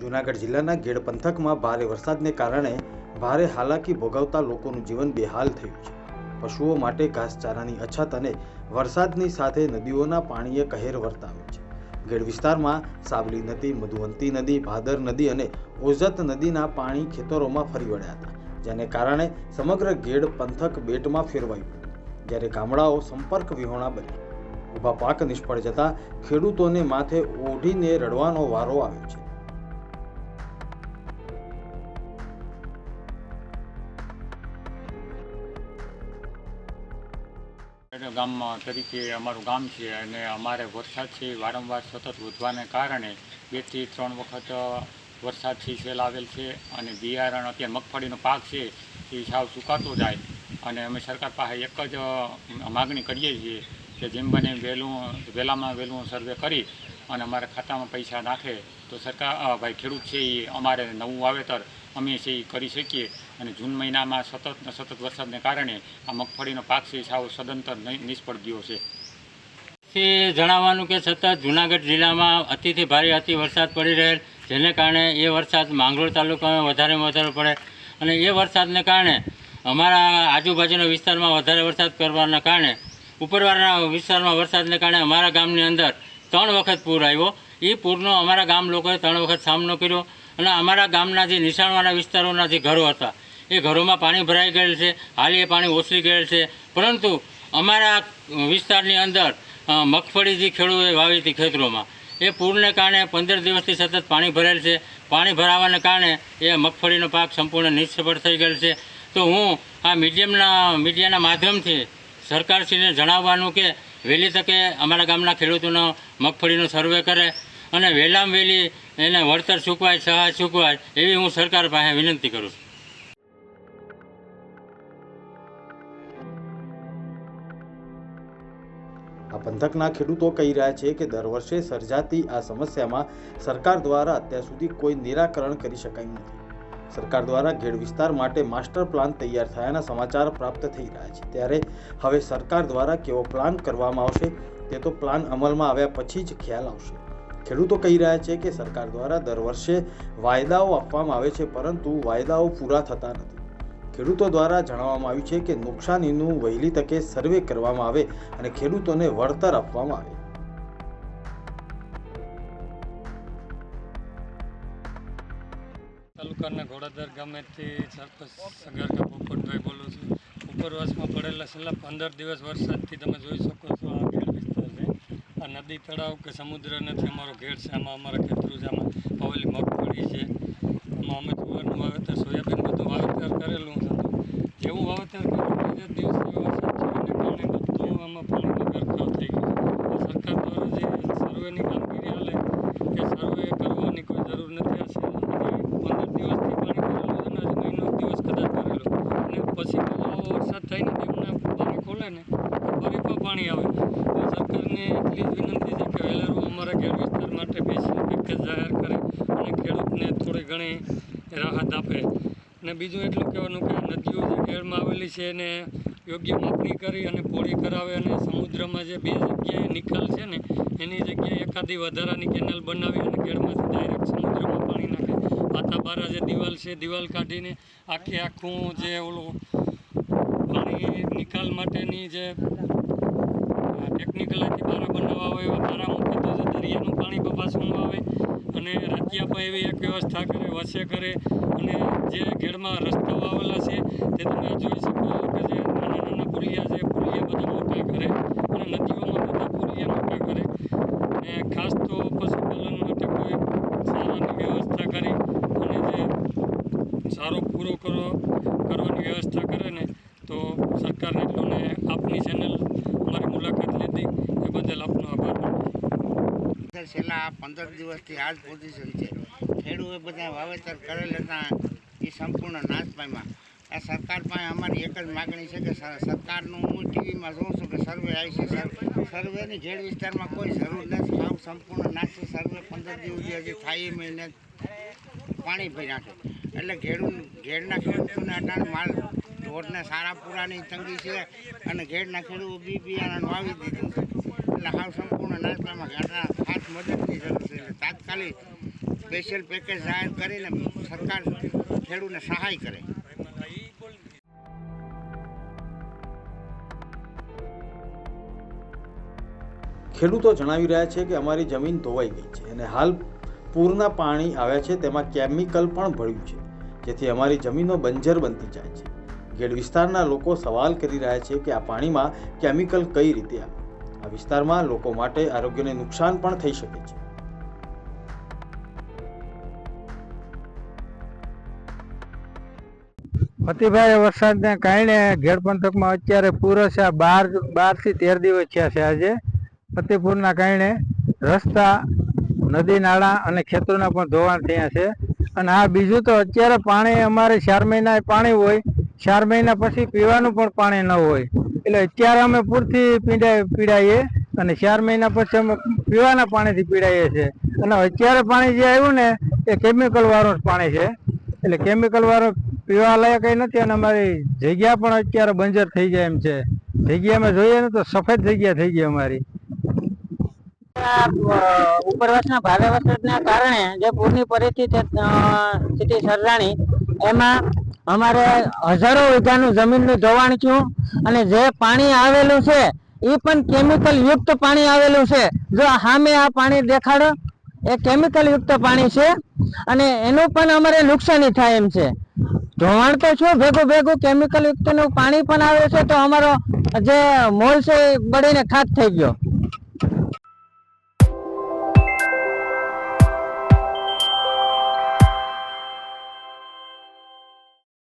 જૂનાગઢ જિલ્લાના ગેડ પંથકમાં ભારે વરસાદને કારણે ભારે હાલાકી ભોગવતા લોકોનું જીવન બેહાલ થયું છે. પશુઓ માટે ઘાસચારાની અછત અને વરસાદની સાથે નદીઓના પાણીએ કહેર વર્તાવે છે. ગેડ વિસ્તારમાં સાબલી નદી, મધુવંતી નદી, ભાદર નદી અને ઓઝત નદીના પાણી ખેતરોમાં ફરી વળ્યા હતા, જેને કારણે સમગ્ર ગેડ પંથક બેટમાં ફેરવાયું જ્યારે ગામડાઓ સંપર્ક વિહોણા બન્યા. ઊભા પાક નિષ્ફળ જતા ખેડૂતોને માથે ઓઢીને રડવાનો વારો આવ્યો છે. એટલે ગામમાં તરીકે અમારું ગામ છે અને અમારે વરસાદ છે, વારંવાર સતત વધવાને કારણે બેથી ત્રણ વખત વરસાદથી સેલ આવેલ છે અને બિયારણ અત્યારે મગફળીનો પાક છે એ સાવ સુકાતો જાય અને અમે સરકાર પાસે એક જ માગણી કરીએ છીએ કે જેમ બને વહેલું, વહેલામાં વહેલું સર્વે કરી અને અમારા ખાતામાં પૈસા નાખે તો સરકાર ભાઈ ખેડૂત છે એ અમારે નવું વાવેતર અમે છે એ કરી શકીએ. અને જૂન મહિનામાં સતત સતત વરસાદને કારણે આ મગફળીનો પાક છે સાવ સદંતર નિષ્ફળ ગયો છે. તે જણાવવાનું કે સતત જૂનાગઢ જિલ્લામાં અતિથી ભારે અતિ વરસાદ પડી રહેલ, જેને કારણે એ વરસાદ માંગરોળ તાલુકામાં વધારેમાં વધારે પડે. અને એ વરસાદને કારણે અમારા આજુબાજુના વિસ્તારમાં વધારે વરસાદ કરવાના કારણે ઉપરવાળાના વિસ્તારમાં વરસાદને કારણે અમારા ગામની અંદર ત્રણ વખત પૂર આવ્યો. એ પૂરનો અમારા ગામ લોકોએ ત્રણ વખત સામનો કર્યો અને અમારા ગામના જે નિશાળવાળા વિસ્તારોના જે ઘરો હતા, એ ઘરોમાં પાણી ભરાઈ ગયેલ છે હાલ એ પાણી ઓસરી ગયેલ છે. પરંતુ અમારા વિસ્તારની અંદર મગફળી જે ખેડૂતોએ વાવી હતી ખેતરોમાં. એ પૂરને કારણે પંદર દિવસથી સતત પાણી ભરેલ છે. પાણી ભરાવાને કારણે એ મગફળીનો પાક સંપૂર્ણ નિષ્ફળ થઈ ગયેલ છે. તો હું આ મીડિયમના, મીડિયાના માધ્યમથી સરકારશ્રીને જણાવવાનું કે વહેલી તકે અમારા ગામના ખેડૂતોનો મગફળીનો સર્વે કરે અને વહેલામાં વહેલી એને વળતર ચૂકવાય, સહાય ચૂકવાય એવી હું સરકાર પાસે વિનંતી કરું છું. આ પંથકના ખેડૂતો કહી રહ્યા છે કે દર વર્ષે સર્જાતી આ સમસ્યામાં સરકાર દ્વારા અત્યાર સુધી કોઈ નિરાકરણ કરી શકાયું નથી. સરકાર દ્વારા ઘેડ વિસ્તાર માટે માસ્ટર પ્લાન તૈયાર થયાના સમાચાર પ્રાપ્ત થઈ રહ્યા છે. ત્યારે હવે સરકાર દ્વારા કેવો પ્લાન કરવામાં આવશે તે તો પ્લાન અમલમાં આવ્યા પછી જ ખ્યાલ આવશે. ખેડૂતો કહી રહ્યા છે કે સરકાર દ્વારા દર વર્ષે વાયદાઓ આપવામાં આવે છે, પરંતુ વાયદાઓ પૂરા થતા નથી. ખેડૂતો દ્વારા જણાવવામાં આવ્યું છે કે નુકસાનીનું વહેલી તકે સર્વે કરવામાં આવે અને ખેડૂતોને વળતર આપવામાં આવે. તાલુકાના ઘોડાદર ગામેથી સરપંચ સગરકા પોપટભાઈ બોલું છું. ઉપરવાસમાં પડેલા છેલ્લા પંદર દિવસ વરસાદથી તમે જોઈ શકો છો આ ખેડ વિસ્તાર છે. આ નદી તળાવ કે સમુદ્ર નથી, અમારો ઘેડ છે. આમાં અમારા ખેતરું છે આમાં આવેલી મગફળી છે. આમાં અમે જુવારનું વાવેતર સોયાબીન બધું વાવેતર કરેલું છે. જેવું વાવેતર કર્યું તે જ દિવસે વરસાદ છે એને કારણે બધું આમાં પાણીનો ગરકાવ થઈ ગયો છે આ સરકાર દ્વારા જે સર્વેની કામગીરી હાલે કે સર્વે કરવાની કોઈ જરૂર નથી આ છે પંદર દિવસથી પાણી ભરેલું છે ને આજે મહિનો એક દિવસ કદાચ ભરેલો અને પછી પેલો આવો વરસાદ થઈને ડેમના પાણી ખોલે ને ફરી પણ પાણી આવે. તો સરકારને એટલી જ વિનંતી છે કે વહેલારું અમારા ઘેર વિસ્તાર માટે બેસી પેકેજ જાહેર કરે અને ખેડૂતને થોડી ઘણી રાહત આપે. અને બીજું એટલું કહેવાનું કે નદીઓ જે ઘેરમાં આવેલી છે એને યોગ્ય માપણી કરી અને પોળી કરાવે અને સમુદ્રમાં જે બે જગ્યાએ નિકાલ છે ને, એની જગ્યાએ એકાદી વધારાની કેનાલ બનાવી અને ઘેરમાંથી ડાયરેક્ટ સમુદ્રમાં પાણી નાખે. પાતાબારા જે દિવાલ છે, દિવાલ કાઢીને આખે આખું જે ઓલું પાણી નિકાલ માટેની જે ટેકનિકલાથી બારા બનાવવા હોય એવા બારા મૂકે તો દરિયાનું પાણી ન આવે અને રાજ્યા પણ એવી એક વ્યવસ્થા કરે વસે કરે અને જે ઘેડમાં રસ્તાઓ આવેલા છે તે તમે જોઈ શકો કે જે નાના નાના પુલિયા છે, પુલિયા બધા મોટા કરે અને નદીઓમાં બધા પુલિયા મોટા કરે અને ખાસ તો પશુપાલન માટે કોઈ સારાની વ્યવસ્થા કરી અને જે સારો પૂરો કરો, કરવાની વ્યવસ્થા કરે ને તો સરકારને એટલો ને આપની ચેનલ અમારી મુલાકાત લીધી એ બદલ આપનો આભાર છેલ્લા પંદર દિવસથી આ જ પોઝિશન છે. ખેડૂએ બધા વાવેતર કરેલ હતા. એ સંપૂર્ણ નાશ પામ્યા. આ સરકાર પાસે અમારી એક જ માગણી છે કે સરકારનું હું ટીવીમાં જોઉં છું કે સર્વે આવી છે, સર, સર્વેની ઘેડ વિસ્તારમાં કોઈ જરૂર નથી. સાવ સંપૂર્ણ નાશ છે. સર્વે પંદર દિવસથી હજી થાય મહિને પાણી ભરી નાખે. એટલે ઘેડું ઘેડના ખેડૂતોને અટાણે માલ ઢોરને સારા પૂરાની તંગી છે અને ઘેડના ખેડૂતો બી બિયારણ વાવી દીધું છે. હાવ સંપૂર્ણ નાસ્તામાં પામ્યા ખાસ મદદની તાત્કાલિક સ્પેશિયલ પેકેજ જાહેર કરીને સરકાર ખેડૂતને સહાય કરે. ખેડૂતો જણાવી રહ્યા છે કે અમારી જમીન ધોવાઈ ગઈ છે અને હાલ પૂરના પાણી આવ્યા છે, તેમાં કેમિકલ પણ ભળ્યું છે, જેથી અમારી જમીનો બંજર બનતી જાય છે. ગેડ વિસ્તારના લોકો સવાલ કરી રહ્યા છે કે આ પાણીમાં કેમિકલ કઈ રીતે આવે? આ વિસ્તારમાં લોકો માટે આરોગ્યને નુકસાન પણ થઈ શકે છે. અતિભારે વરસાદને કારણે ઘેડ પંથકમાં અત્યારે પૂર છે બાર બારથી તેર દિવસ થયા છે આજે. અતિપૂરના કારણે રસ્તા, નદી, નાળા અને ખેતરોના પણ ધોવાણ થયા છે. અને આ બીજું તો અત્યારે પાણી અમારે ચાર મહિના પાણી હોય. ચાર મહિના પછી પીવાનું પણ પાણી ન હોય. એટલે અત્યારે અમે પૂરથી પીડાય પીડાઈએ અને ચાર મહિના પછી અમે પીવાના પાણીથી પીડાઈએ છીએ. અને અત્યારે પાણી જે આવ્યું ને, એ કેમિકલ વાળું પાણી છે. એટલે કેમિકલ વાળું પીવા લાયક નથી અને અમારી જગ્યા પણ અત્યારે બંજર થઈ જાય એમ છે. જગ્યામાં જોઈએ ને તો સફેદ જગ્યા થઈ ગઈ અમારી. ઉપરવાસના ભારે વરસાદના કારણે જે પૂરની પરિસ્થિતિ સર્જાણી, એમાં અમારે હજારો વીઘાનું જમીનનું ધોવાણ થયું અને જે પાણી આવેલું છે એ પણ કેમિકલ યુક્ત પાણી આવેલું છે. જો સામે આ પાણી દેખાડો, એ કેમિકલ યુક્ત પાણી છે અને એનું પણ અમારે નુકસાની થાય એમ છે. ધોવાણ તો શું ભેગું ભેગું કેમિકલ યુક્તનું પાણી પણ આવે છે, તો અમારો જે મોલ છે એ બળીને ખાક થઈ ગયો.